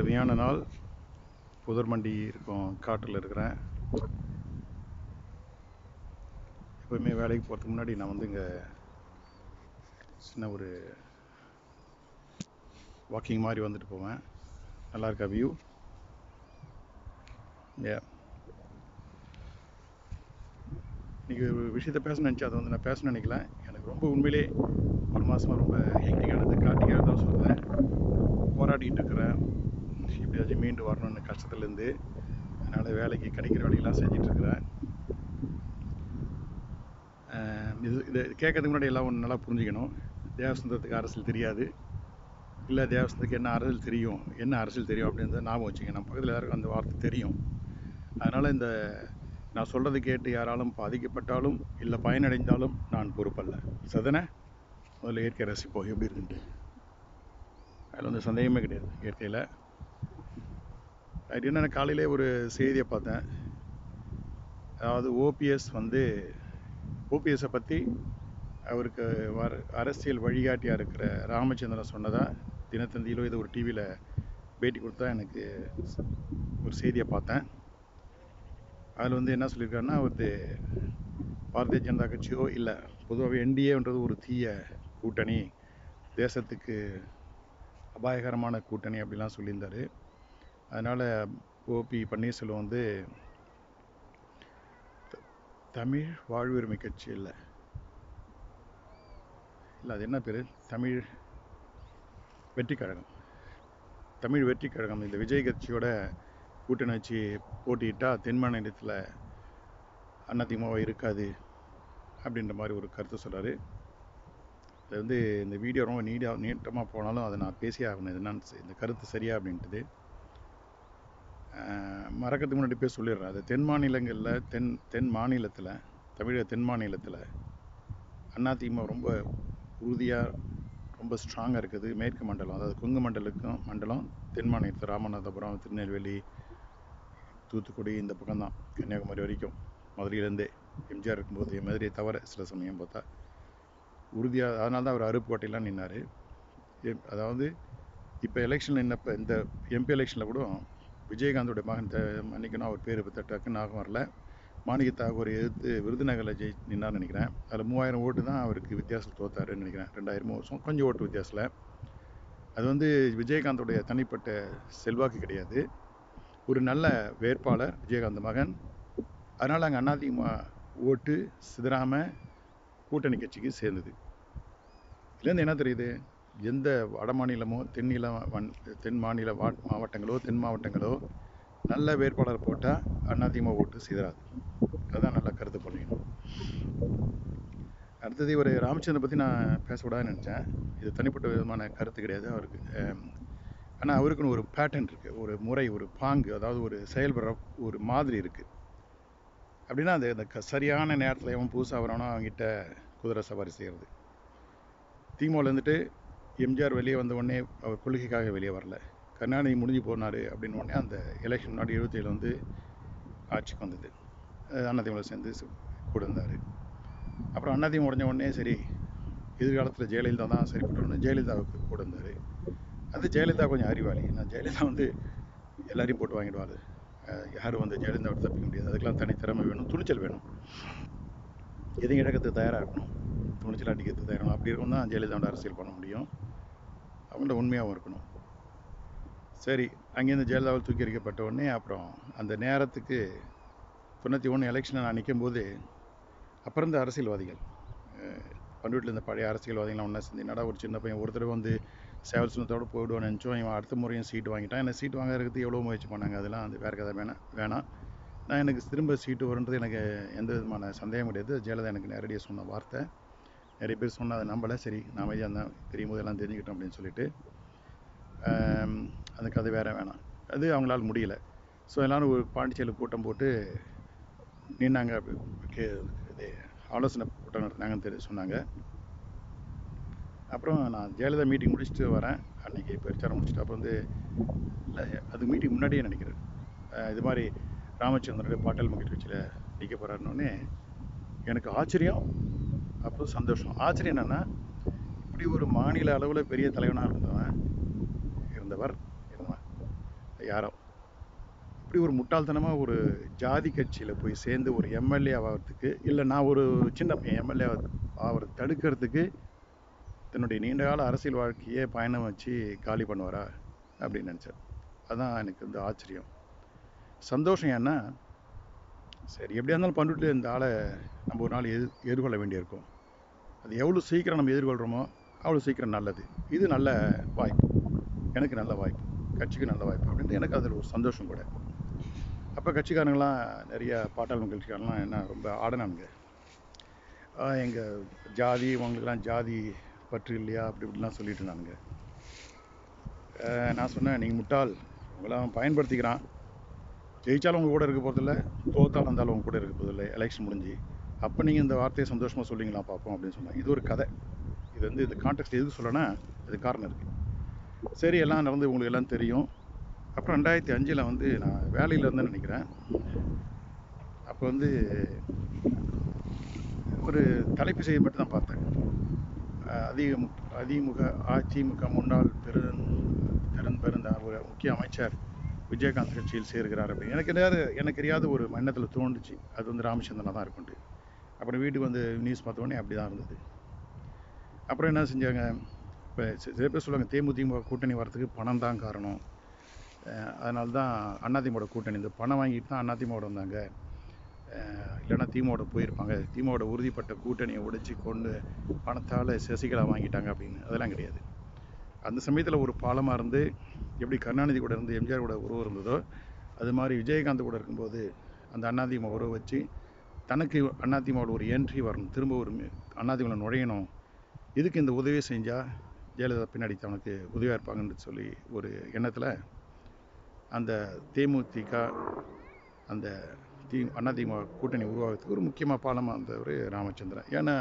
அருமையான நாள். புதர்மண்டி இருக்கும் காட்டில் இருக்கிறேன். எப்போயுமே வேலைக்கு போகிறதுக்கு முன்னாடி நான் வந்து இங்கே சின்ன ஒரு வாக்கிங் மாதிரி வந்துட்டு போவேன். நல்லா இருக்கா வியூ ஏ இன்றைக்கி ஒரு விஷயத்த பேச நினச்சி அதை வந்து நான் பேச நினைக்கல. எனக்கு ரொம்ப உண்மையிலே ஒரு மாதமாக ரொம்ப ஹெக்டிக்கானது கார்த்திகாக தான் சொல்லுவேன் போராடிட்டு இருக்கிறேன். எப்படியாச்சும் மீண்டு வரணும்னு கஷ்டத்துலேருந்து அதனால் வேலைக்கு கிடைக்கிற வேலையெல்லாம் செஞ்சிட்ருக்குறேன். இது இதை கேட்கறதுக்கு முன்னாடி எல்லாம் ஒன்று நல்லா புரிஞ்சுக்கணும். தேவசந்தத்துக்கு அரசியல் தெரியாது. இல்லை தேவசந்தத்துக்கு என்ன அரசியல் தெரியும் என்ன அரசியல் தெரியும் அப்படின்றத ஞாபகம் வச்சுங்க நம்ம பக்கத்தில் எல்லாருக்கும் அந்த வார்த்தை தெரியும். அதனால் இந்த நான் சொல்கிறது கேட்டு யாராலும் பாதிக்கப்பட்டாலும் இல்லை பயனடைந்தாலும் நான் பொறுப்பல்ல. சதனை முதல்ல இயற்கை ரசிப்போம். எப்படி இருக்குன்ட்டு. அதில் வந்து சந்தேகமே கிடையாது. இயற்கையில் அது நான் காலையிலே ஒரு செய்தியை பார்த்தேன். அதாவது ஓபிஎஸ் வந்து ஓபிஎஸை பற்றி அவருக்கு வர அரசியல் வழிகாட்டியாக இருக்கிற ராமச்சந்திரன் சொன்னதாக தினத்தந்தியிலோ இது ஒரு டிவியில் பேட்டி கொடுத்தா எனக்கு ஒரு செய்தியை பார்த்தேன். அதில் வந்து என்ன சொல்லியிருக்காருன்னா வந்து பாரதிய ஜனதா கட்சியோ இல்லை பொதுவாகவே என்டிஏன்றது ஒரு தீய கூட்டணி தேசத்துக்கு அபாயகரமான கூட்டணி அப்படிலாம் சொல்லியிருந்தார். அதனால் ஓபி பன்னீர்செல்வம் வந்து தமிழ் வாழ்வுரிமை கட்சி இல்லை. இல்லை அது என்ன பேர்? தமிழ் வெற்றி கழகம். தமிழ் வெற்றி கழகம். இந்த விஜய் கட்சியோட கூட்டணி வச்சு போட்டியிட்டால் தென் மாநிலத்தில் அதிமுக இருக்காது அப்படின்ற மாதிரி ஒரு கருத்து சொல்கிறாரு அது வந்து இந்த வீடியோ ரொம்ப நீடாக நீட்டமாக போனாலும் அதை நான் பேசியே ஆகணும். என்னன்னு இந்த கருத்து சரியா அப்படின்ட்டுது மறக்கிறதுக்கு முன்னாடி போய் சொல்லிடுறேன். அது தென் மாநிலங்களில் தென் தென் மாநிலத்தில் தமிழக தென் மாநிலத்தில் அதிமுக ரொம்ப உறுதியாக ரொம்ப ஸ்ட்ராங்காக இருக்குது. மேற்கு மண்டலம் அதாவது கொங்கு மண்டலுக்கும் மண்டலம் தென் மாநிலத்தில் ராமநாதபுரம் திருநெல்வேலி தூத்துக்குடி இந்த பக்கம்தான் கன்னியாகுமரி வரைக்கும். மதுரையிலேருந்தே எம்ஜிஆர் இருக்கும்போது மதுரையை தவிர சில சமயம் பார்த்தா உறுதியாக அதனால தான் அவர் அருப்புக்கோட்டையெல்லாம் நின்னார். அதாவது இப்போ எலெக்ஷன் நின்னப்போ இந்த எம்பி எலெக்ஷனில் கூட விஜயகாந்தோடைய மகன் மன்னிக்கணும். அவர் பேர் இப்போ டக்குன்னு ஞாபகம் வரல. மாணிக்க தாகூர் எதிர்த்து விருதுநகரில் ஜெயி நின்னார்னு நினைக்கிறேன். அதில் மூவாயிரம் ஓட்டு தான் அவருக்கு வித்தியாசம் தோத்தாருன்னு நினைக்கிறேன். ரெண்டாயிரமோ வருஷம் கொஞ்சம் ஓட்டு வித்தியாசத்தில். அது வந்து விஜயகாந்தோடைய தனிப்பட்ட செல்வாக்கு கிடையாது. ஒரு நல்ல வேட்பாளர் விஜயகாந்த் மகன். அதனால் அங்கே அண்ணாதிகமாக ஓட்டு சிதறாமல் கூட்டணி கட்சிக்கு சேர்ந்தது. இதுலேருந்து என்ன தெரியுது? எந்த வட மாநிலமோ தென்னில தென் மாநில மாவட்டங்களோ தென் மாவட்டங்களோ நல்ல வேட்பாளர் போட்டால் அதிமுக ஓட்டு சிதறாது. அதுதான் நல்லா கருத்து பண்ணிக்கணும். அடுத்தது ஒரு ராமச்சந்திரன் பற்றி நான் பேசக்கூடாதுன்னு நினச்சேன். இது தனிப்பட்ட விதமான கருத்து கிடையாது அவருக்கு. ஆனால் அவருக்குன்னு ஒரு பேட்டர்ன் இருக்குது ஒரு முறை ஒரு பாங்கு அதாவது ஒரு செயல்படுற ஒரு மாதிரி இருக்குது அப்படின்னா அது அந்த சரியான நேரத்தில் எவன் புதுசாக வரானோ அவங்ககிட்ட குதிரை சவாரி செய்கிறது திமுகலேருந்துட்டு எம்ஜிஆர் வெளியே வந்த உடனே அவர் கொள்கைக்காக வெளியே வரல. கருணாநிதி முடிஞ்சு போனார் அப்படின்னு உடனே அந்த எலெக்ஷன் முன்னாடி எழுபத்தேழு வந்து ஆட்சிக்கு வந்தது. அண்ணாதிமுக சேர்ந்து கூட இருந்தார். அப்புறம் அண்ணாதிமுக முடிஞ்ச உடனே சரி எதிர்காலத்தில் ஜெயலலிதா தான் சரிப்பட்டோன்னு ஜெயலலிதாவுக்கு கூட இருந்தார். அது ஜெயலலிதா கொஞ்சம் அறிவாளி. நான் ஜெயலலிதா வந்து எல்லாரையும் போட்டு வாங்கிடுவார். யாரும் வந்து ஜெயலலிதாவை தப்பிக்க முடியாது. அதுக்கெல்லாம் தனித்திறமை வேணும் துணிச்சல் வேணும். எதையும் இழக்கத்துக்கு தயாராக இருக்கணும்? துணிச்சல் அடிக்கிறது தயாராகணும் அப்படி இருக்கும் தான் ஜெயலலிதாவோட அரசியல் பண்ண முடியும். அவங்கள்ட்ட உண்மையாகவும் இருக்கணும். சரி அங்கேருந்து ஜெயலலிதாவில் தூக்கி எறிக்கப்பட்ட உடனே அப்புறம் அந்த நேரத்துக்கு தொண்ணூற்றி ஒன்று எலெக்ஷனில் நான் நிற்கும்போது அப்புறம் இந்த அரசியல்வாதிகள் பண்ருட்டில் இந்த பழைய அரசியல்வாதிகள்லாம் ஒன்றா சேர்ந்து என்னடா ஒரு சின்ன பையன் ஒருத்தர் வந்து சேவல் சின்னத்தோடு போயிடுவோம் நினச்சோம் இவன் அடுத்த முறையும் சீட்டு வாங்கிட்டான். என்ன சீட்டு வாங்குறதுக்கு எவ்வளோ முயற்சி பண்ணாங்க? அதெல்லாம் வந்து வேறு கதை வேணாம் வேணாம் நான் எனக்கு திரும்ப சீட்டு வருன்றது எனக்கு எந்த விதமான சந்தேகம் கிடையாது. ஜெயலலிதா எனக்கு நேரடியாக சொன்ன வார்த்தை. நிறைய பேர் சொன்னால் அதை நம்பலை. சரி நான் அமைதியாக இருந்தேன் தெரியும் போது எல்லாம் தெரிஞ்சுக்கிட்டோம் அப்படின்னு சொல்லிட்டு அந்த கதை வேறு வேணாம். அது அவங்களால முடியல. ஸோ எல்லோரும் ஒரு பாண்டிச்சேரியில் கூட்டம் போட்டு நின்னாங்க. கே இது ஆலோசனை கூட்டம் நடத்தினாங்கன்னு தெரிய சொன்னாங்க. அப்புறம் நான் ஜெயலலிதா மீட்டிங் முடிச்சுட்டு வரேன். அன்றைக்கி பிரச்சாரம் முடிச்சுட்டு அப்புறம் வந்து இல்லை அது மீட்டிங் முன்னாடியே நினைக்கிறேன். இது மாதிரி ராமச்சந்திரனுடைய பாட்டல் மக்கள் கட்சியில் நிற்க போகிறாருன்னொடனே எனக்கு ஆச்சரியம். அப்போ சந்தோஷம். ஆச்சரியம் என்னென்னா இப்படி ஒரு மாநில அளவில் பெரிய தலைவனாக இருந்தவன் இருந்தவர் இருந்தவன் யாரோ. இப்படி ஒரு முட்டாள்தனமாக ஒரு ஜாதி கட்சியில் போய் சேர்ந்து ஒரு எம்எல்ஏ ஆகிறதுக்கு இல்லை நான் ஒரு சின்ன பையன் எம்எல்ஏ அவரை தடுக்கிறதுக்கு தன்னுடைய நீண்டகால அரசியல் வாழ்க்கையே பயணம் வச்சு காலி பண்ணுவாரா அப்படின்னு நினச்சேன். அதான் எனக்கு வந்து ஆச்சரியம். சந்தோஷம் ஏன்னா சரி எப்படியா இருந்தாலும் பண்ணிட்டு இந்த ஆளை நம்ம ஒரு நாள் எது எதிர்கொள்ள வேண்டியிருக்கும். அது எவ்வளோ சீக்கிரம் நம்ம எதிர்கொள்கிறோமோ அவ்வளோ சீக்கிரம் நல்லது. இது நல்ல வாய்ப்பு. எனக்கு நல்ல வாய்ப்பு. கட்சிக்கு நல்ல வாய்ப்பு அப்படின்ட்டு எனக்கு அதில் ஒரு சந்தோஷம் கூட. அப்போ கட்சிக்காரங்களாம் நிறைய பாட்டாளி கட்சிக்காரங்களாம் என்ன ரொம்ப ஆடனானுங்க. எங்கள் ஜாதி உங்களுக்கெல்லாம் ஜாதி பற்று இல்லையா? அப்படி இப்படிலாம் சொல்லிட்டு இருந்தானுங்க. நான் சொன்னேன் நீங்கள் முட்டாள். உங்களாம் பயன்படுத்திக்கிறான். ஜெயிச்சாலும் உங்கள் கூட இருக்க போகிறதில்ல தோத்தாலும் இருந்தாலும் உங்கள் கூட இருக்க போகிறதில்ல எலெக்ஷன் முடிஞ்சு. அப்போ நீங்கள் இந்த வார்த்தையை சந்தோஷமாக சொல்லிங்களா பார்ப்போம் அப்படின்னு சொன்னாங்க. இது ஒரு கதை. இது வந்து இந்த கான்டெக்ட் எதுக்கு சொல்லனா இது காரணம் இருக்குது சரி எல்லாம் நடந்து உங்களுக்கு எல்லாம் தெரியும். அப்புறம் ரெண்டாயிரத்தி அஞ்சில் வந்து நான் வேலையில் இருந்தேன்னு நினைக்கிறேன். அப்போ வந்து ஒரு தலைப்பு செய்தி மட்டும் தான் பார்த்தேன். அதிக அதிமுக அதிமுக முன்னாள் பெரு பெருந் பெருந்த ஒரு முக்கிய அமைச்சர் விஜயகாந்த் கட்சியில் சேர்கிறார் அப்படின்னு. எனக்கு தெரியாத எனக்கு தெரியாத ஒரு எண்ணத்தில் தோணுச்சு அது வந்து ராமச்சந்திரனாக தான் இருக்கும்ட்டு அப்புறம் வீட்டுக்கு வந்து நியூஸ் பார்த்தோன்னே அப்படி தான் இருந்தது. அப்புறம் என்ன செஞ்சாங்க? இப்போ சில பேர் சொல்லுவாங்க தேமுதிமுக கூட்டணி வரத்துக்கு பணம் தான் காரணம். அதனால தான் அதிமுக கூட்டணி. இந்த பணம் வாங்கிட்டு தான் அதிமுக வந்தாங்க. இல்லைன்னா திமுக போயிருப்பாங்க. திமுக உறுதிப்பட்ட கூட்டணியை உடைச்சி கொண்டு பணத்தால் சசிகலா வாங்கிட்டாங்க அப்படின்னு. அதெல்லாம் கிடையாது. அந்த சமயத்தில் ஒரு பாலமாக இருந்து எப்படி கருணாநிதி கூட இருந்து எம்ஜிஆர் கூட உறவு இருந்ததோ அது மாதிரி விஜயகாந்த் கூட இருக்கும்போது அந்த அண்ணாதிமுக உறவு வச்சு தனக்கு அதிமுகவில் ஒரு என்ட்ரி வரணும் திரும்ப ஒரு அதிமுக நுழையணும். இதுக்கு இந்த உதவியை செஞ்சால் ஜெயலலிதா பின்னாடி தனக்கு உதவியாக இருப்பாங்கன்னு சொல்லி ஒரு எண்ணத்தில் அந்த தேமுதிக அந்த தி அதிமுக கூட்டணி உருவாகிறதுக்கு ஒரு முக்கியமாக பாலமாக இருந்தவர் ராமச்சந்திரன். ஏன்னா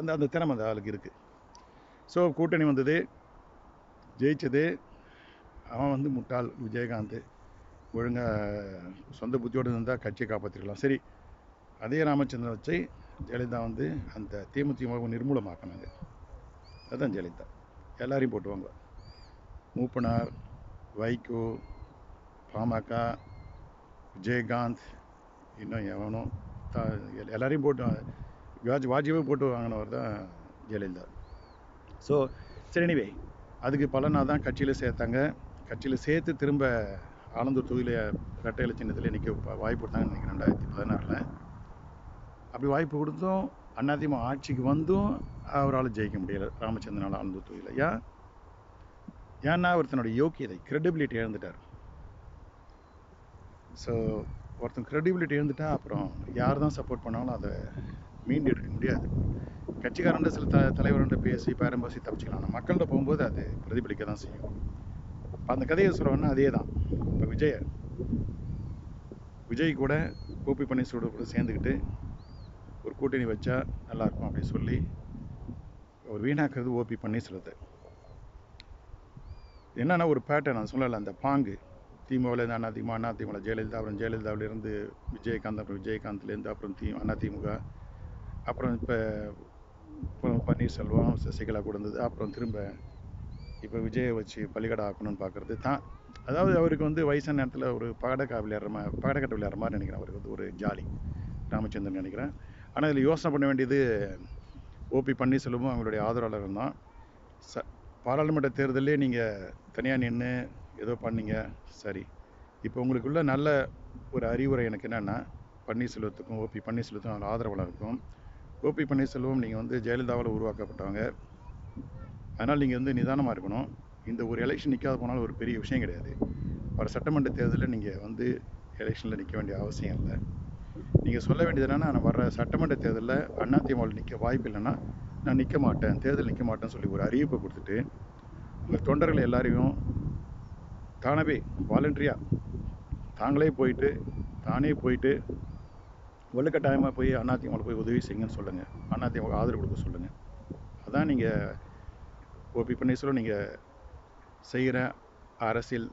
அந்த அந்த திறமை அந்த ஆளுக்கு இருக்குது ஸோ கூட்டணி வந்தது ஜெயிச்சது அவன் வந்து முட்டாள் விஜயகாந்த். ஒழுங்காக சொந்த புத்தியோடு இருந்தால் கட்சியை காப்பாற்றிருக்கலாம் சரி அதே ராமச்சந்திரன் வச்சு ஜெயலலிதா வந்து அந்த தேமுதிமுக நிர்மூலமாக்கினாங்க. அதுதான் ஜெயலலிதா. எல்லாரையும் போட்டுவாங்க. மூப்பனார் வைகோ பாமக விஜயகாந்த் இன்னும் எவனோ த எல்லாரையும் போட்டு வாஜ் வாஜ்பாய் போட்டு வாங்கினவர் தான் ஜெயலலிதா. ஸோ சரி எனிவே அதுக்கு பலனாக தான் கட்சியில் சேர்த்தாங்க. கட்சியில் சேர்த்து திரும்ப ஆலந்தூர் தொகுதியில் ரெட்டையில சின்னத்தில் நிற்க வாய்ப்பு கொடுத்தாங்கன்னு நினைக்கிறேன் ரெண்டாயிரத்தி பதினாறில். அப்படி வாய்ப்பு கொடுத்தும் அதிமுக ஆட்சிக்கு வந்தும் அவரால் ஜெயிக்க முடியல ராமச்சந்திரனால் ஆனந்தூர் தொகுதியில். ஏன் ஏன்னா அவர் தன்னுடைய யோக்கியதை கிரெடிபிலிட்டி இழந்துட்டார். ஸோ ஒருத்தன் கிரெடிபிலிட்டி இழந்துட்டா அப்புறம் யார் தான் சப்போர்ட் பண்ணாலும் அதை மீண்டு எடுக்க முடியாது கட்சிக்காரன்ட்ட சில த தலைவர்கிட்ட பேசி பேரம் பேசி தப்பிச்சுக்கலாம். ஆனால் மக்கள்கிட்ட போகும்போது அது பிரதிபலிக்க தான் செய்யும். இப்போ அந்த கதையை சொல்கிறோன்னா அதே தான் இப்போ விஜய் விஜய் கூட கோபி பன்னீர்செல்வம் கூட சேர்ந்துக்கிட்டு ஒரு கூட்டணி வச்சா நல்லாயிருக்கும் அப்படின்னு சொல்லி ஒரு வீணாக்குறது ஓபி பன்னீர்செல்வத்தை. என்னன்னா ஒரு பேட்டர்ன் நான் சொல்லலை அந்த பாங்கு. திமுகலேருந்து அண்ணா திமுக அண்ணா திமுக ஜெயலலிதா அப்புறம் ஜெயலலிதாவிலேருந்து விஜயகாந்த் அப்புறம் விஜயகாந்த்லேருந்து அப்புறம் தி அண்ணா திமுக. அப்புறம் இப்போ அப்புறம் பன்னீர்செல்வம் சசிகலா கூட இருந்தது. அப்புறம் திரும்ப இப்போ விஜயை வச்சு பள்ளிக்கடை ஆக்கணும்னு பார்க்குறது தான் அதாவது அவருக்கு வந்து வயசான நேரத்தில் ஒரு பகடக்கா விளையாடுற மாதிரி பகடக்கட்டை விளையாடுற மாதிரி நினைக்கிறேன் அவருக்கு. வந்து ஒரு ஜாலி. ராமச்சந்திரன் நினைக்கிறேன். ஆனால் இதில் யோசனை பண்ண வேண்டியது ஓபி பன்னீர்செல்வமும் அவங்களுடைய ஆதரவாளர்கள் தான். ச பாராளுமன்ற தேர்தலே நீங்கள் தனியாக நின்று ஏதோ பண்ணீங்க. சரி. இப்போ உங்களுக்குள்ள நல்ல ஒரு அறிவுரை எனக்கு என்னென்னா பன்னீர்செல்வத்துக்கும் ஓபி பன்னீர்செல்வத்துக்கும் அவர் ஆதரவாளருக்கும் ஓபி பன்னீர்செல்வம் நீங்கள் வந்து ஜெயலலிதாவால் உருவாக்கப்பட்டவங்க. அதனால் நீங்கள் வந்து நிதானமாக இருக்கணும். இந்த ஒரு எலெக்ஷன் நிற்காத போனாலும் ஒரு பெரிய விஷயம் கிடையாது. வர சட்டமன்ற தேர்தலில் நீங்கள் வந்து எலெக்ஷனில் நிற்க வேண்டிய அவசியம் இல்லை. நீங்கள் சொல்ல வேண்டியது என்னென்னா நான் சட்டமன்ற தேர்தலில் அதிமுகவில் நிற்க வாய்ப்பு இல்லைன்னா நான் நிற்க மாட்டேன். தேர்தல் நிற்க மாட்டேன்னு சொல்லி ஒரு அறிவிப்பை கொடுத்துட்டு உங்கள் தொண்டர்கள் எல்லாரையும் தானவே வாலண்டரியாக தாங்களே போயிட்டு தானே போயிட்டு வலுக்கட்டாயமாக போய் அதிமுக போய் உதவி செய்யுங்கன்னு சொல்லுங்கள் அதிமுக ஆதரவு கொடுக்க சொல்லுங்கள் அதான் நீங்கள் ஓபி பன்னீர்செல்வம் நீங்கள் செய்கிற அரசியல்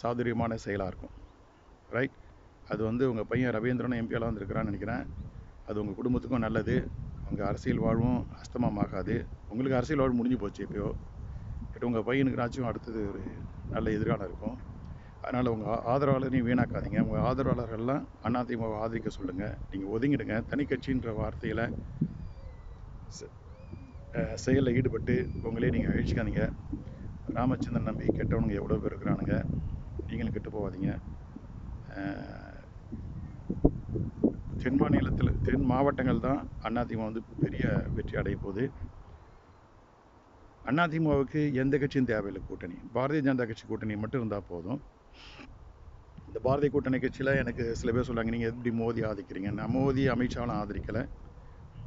சாதுரியமான செயலாக இருக்கும். ரைட் அது வந்து உங்கள் பையன் ரவீந்திரன் எம்பியெல்லாம் வந்திருக்கிறான்னு நினைக்கிறேன். அது உங்கள் குடும்பத்துக்கும் நல்லது. உங்கள் அரசியல் வாழ்வும் அஸ்தமமாகாது உங்களுக்கு அரசியல் வாழ்வு முடிஞ்சு போச்சு இப்போயோ பட் உங்கள் பையனுக்கு பையனுக்குனாச்சும் அடுத்தது ஒரு நல்ல எதிர்காலம் இருக்கும். அதனால் உங்கள் ஆதரவாளரையும் வீணாக்காதீங்க. உங்கள் ஆதரவாளர்கள்லாம் அதிமுக ஆதரிக்க சொல்லுங்கள் நீங்கள் ஒதுங்கிடுங்க. தனி கட்சின்ற வார்த்தையில் செயலில் ஈடுபட்டு உங்களே நீங்கள் அழிச்சிக்காதீங்க. ராமச்சந்திரன் நம்பி கெட்டவனுங்க எவ்வளோ பேர் இருக்கிறானுங்க. நீங்களும் கெட்டு போகாதீங்க. தென் மாநிலத்தில் தென் மாவட்டங்கள் தான் அதிமுக வந்து பெரிய வெற்றி அடைய போகுது. அதிமுகவுக்கு எந்த கட்சியும் தேவையில்லை கூட்டணி. பாரதிய ஜனதா கட்சி கூட்டணி மட்டும் இருந்தால் போதும். இந்த பாரதிய கூட்டணி கட்சியில் எனக்கு சில பேர் சொல்கிறாங்க நீங்கள் எப்படி மோதி ஆதரிக்கிறீங்க? நான் மோதி அமித்ஷாவெலாம் ஆதரிக்கலை.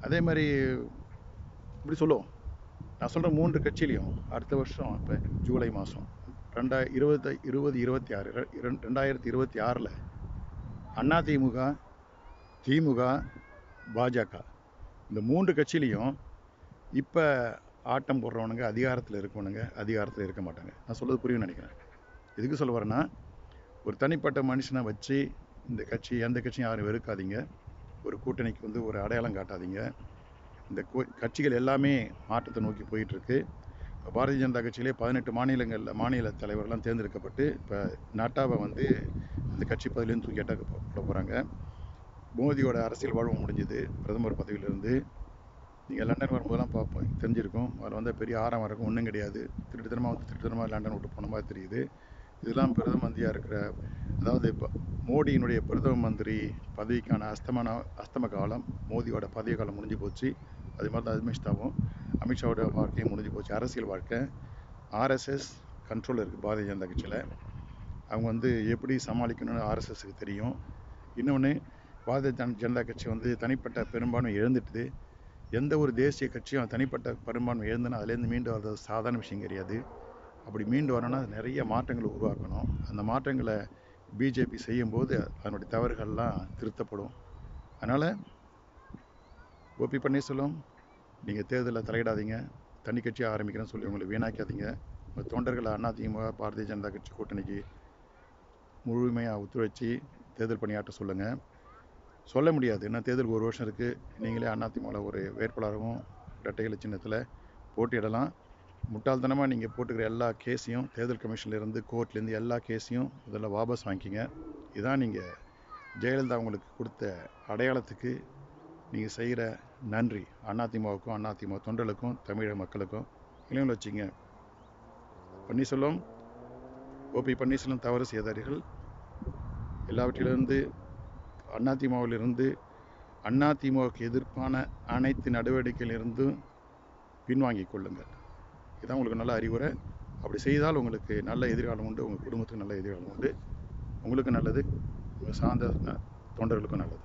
அதே மாதிரி இப்படி சொல்லுவோம். நான் சொல்கிற மூன்று கட்சியிலையும் அடுத்த வருஷம் இப்போ ஜூலை மாதம் ரெண்டாய் இருபத்தி இருபது இருபத்தி ஆறு ரெண்டு ரெண்டாயிரத்தி இருபத்தி ஆறில் அண்ணா திமுக பாஜக. இந்த மூன்று கட்சியிலையும் இப்போ ஆட்டம் போடுறவனுங்க அதிகாரத்தில் இருக்கவனுங்க அதிகாரத்தில் இருக்க மாட்டாங்க. நான் சொல்கிறது புரியும் நினைக்கிறேன். எதுக்கு சொல்ல வரேன்னா ஒரு தனிப்பட்ட மனுஷனை வச்சு இந்த கட்சி எந்த கட்சியும் யாரும் வெறுக்காதீங்க. ஒரு கூட்டணிக்கு வந்து ஒரு அடையாளம் காட்டாதீங்க. இந்த கட்சிகள் எல்லாமே மாற்றத்தை நோக்கி போயிட்டுருக்கு. இப்போ பாரதிய ஜனதா கட்சியிலே பதினெட்டு மாநிலங்களில் மாநில தலைவர்கள்லாம் தேர்ந்தெடுக்கப்பட்டு இப்போ நட்டாவை வந்து இந்த கட்சி பதவியிலேருந்து தூக்கி எட்ட போட போகிறாங்க மோதியோட அரசியல் வாழ்வு முடிஞ்சுது. பிரதமர் பதவியிலிருந்து. நீங்கள் லண்டன் வரும்போதெல்லாம் பார்ப்போம். தெரிஞ்சிருக்கும். அதில் வந்து பெரிய ஆறாம் இருக்கும். ஒன்றும் கிடையாது. திருட்டுத்தனமாக வந்து திருட்டுத்தனமாக லண்டன் விட்டு போன மாதிரி தெரியுது. இதெல்லாம் பிரதம மந்திரியாக இருக்கிற அதாவது இப்போ மோடியினுடைய பிரதம மந்திரி பதவிக்கான அஸ்தமான அஸ்தம காலம் மோடியோட பதவி காலம் முடிஞ்சு போச்சு. அது மாதிரி தான் அமித்ஷாவும் அமித்ஷாவோட வாழ்க்கையும் முடிஞ்சு போச்சு. அரசியல் வாழ்க்கை. ஆர்எஸ்எஸ் கண்ட்ரோலில் இருக்குது பாரதிய ஜனதா கட்சியில். அவங்க வந்து எப்படி சமாளிக்கணும்னு ஆர்எஸ்எஸ்க்கு தெரியும். இன்னொன்று பாரதிய ஜன ஜனதா கட்சி வந்து தனிப்பட்ட பெரும்பான்மை இழந்துட்டுது. எந்த ஒரு தேசிய கட்சியும் தனிப்பட்ட பெரும்பான்மை இழந்துன்னா அதுலேருந்து மீண்டு வர்றது சாதாரண விஷயம் கிடையாது. அப்படி மீண்டு வரணும்னா நிறைய மாற்றங்களை உருவாக்கணும். அந்த மாற்றங்களை பிஜேபி செய்யும்போது அதனுடைய தவறுகள்லாம் திருத்தப்படும். அதனால் ஓபி பன்னீர்செல்வம் நீங்கள் தேர்தலில் தலையிடாதீங்க. தனி கட்சி ஆரம்பிக்கிறேன்னு சொல்லி உங்களை வீணாக்காதீங்க. உங்கள் தொண்டர்களை அதிமுக பாரதிய ஜனதா கட்சி கூட்டணிக்கு முழுமையாக ஒத்துழைச்சி தேர்தல் பணியாற்ற சொல்லுங்கள் சொல்ல முடியாது. ஏன்னா தேர்தல் ஒரு வருஷம் இருக்குது நீங்களே அதிமுகவில் ஒரு வேட்பாளராகவும் இரட்டைகளை சின்னத்தில் போட்டியிடலாம். முட்டாள்தனமாக நீங்கள் போட்டுக்கிற எல்லா கேஸையும் தேர்தல் கமிஷன்லேருந்து கோர்ட்லேருந்து எல்லா கேஸையும் இதெல்லாம் வாபஸ் வாங்கிக்கிங்க. இதான் நீங்கள் ஜெயலலிதா உங்களுக்கு கொடுத்த அடையாளத்துக்கு நீங்கள் செய்கிற நன்றி. அதிமுகவுக்கும் அதிமுக தொண்டர்களுக்கும் தமிழக மக்களுக்கும். இளைஞர்கள் வச்சிங்க. பன்னீர்செல்வம் ஓபி பன்னீர்செல்வம் தவறு செய்தார்கள். எல்லாவற்றிலிருந்து அதிமுகவிலிருந்து அதிமுகவுக்கு எதிர்ப்பான அனைத்து நடவடிக்கையிலிருந்தும் பின்வாங்கிக் கொள்ளுங்கள். இதான் உங்களுக்கு நல்ல அறிவுரை. அப்படி செய்தால் உங்களுக்கு நல்ல எதிர்காலம் உண்டு உங்கள் குடும்பத்துக்கு நல்ல எதிர்காலம் உண்டு. உங்களுக்கு நல்லது உங்கள் சார்ந்த தொண்டர்களுக்கும் நல்லது.